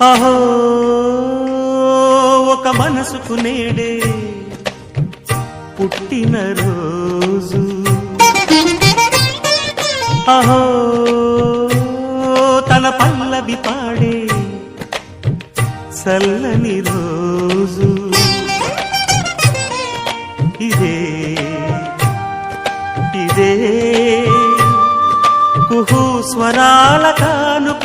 అహో ఒక మనసుకు నేడే పుట్టిన రోజు. అహో తన పల్లవి పాడే చల్లని రోజు. ఇదే ఇదే కుహు స్వరాల కానుక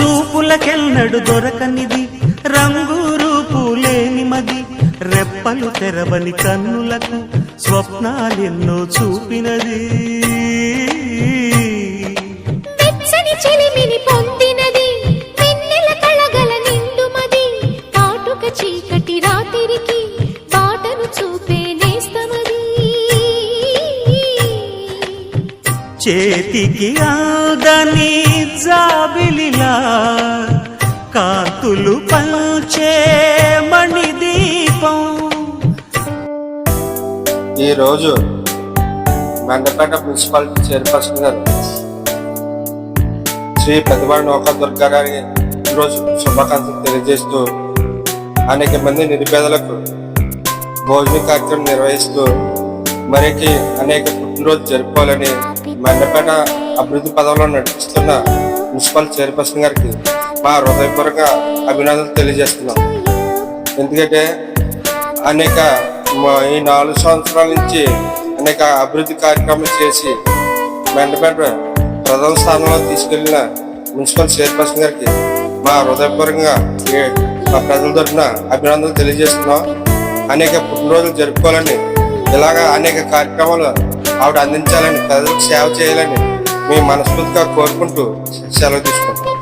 చూపులకెన్నడు దొరకనిది. రంగు రూపు లేని మది. రెప్పలు తెరవని కన్నులకు స్వప్నాలెన్నో చూపినది. చేతికి అందని జాబిలిలా కాంతులు పంచే మణిదీపం. ఈరోజు మండపేట మున్సిపాలిటీ చైర్పర్సన్ గారు శ్రీ పెద్దవాడి నౌకా దుర్గా గారికి ఈరోజు శుభాకాంక్షలు తెలియజేస్తూ అనేక మంది నిరుపేదలకు భోజన కార్యక్రమం నిర్వహిస్తూ మరికి అనేక పుట్టినరోజు జరుపుకోవాలని మండపేట అభివృద్ధి పదంలో నడిపిస్తున్న మున్సిపల్ చైర్పర్సన్ గారికి మా హృదయపూర్వక అభినందనలు తెలియజేస్తున్నాం. ఎందుకంటే అనేక ఈ నాలుగు సంవత్సరాల నుంచి అనేక అభివృద్ధి కార్యక్రమాలు చేసి మండపేట ప్రథమ స్థానంలో తీసుకెళ్ళిన మున్సిపల్ చైర్పర్సన్ గారికి మా హృదయపూర్వకంగా మా ప్రజల తరఫున అభినందనలు తెలియజేస్తున్నాం. అనేక పుట్టినరోజులు జరుపుకోవాలని ఇలాగా అనేక కార్యక్రమాలు ఆవిడ అందించాలని ప్రజలకు సేవ చేయాలని మీ మనస్ఫూర్తిగా కోరుకుంటూ సెలవు తీసుకుంటాం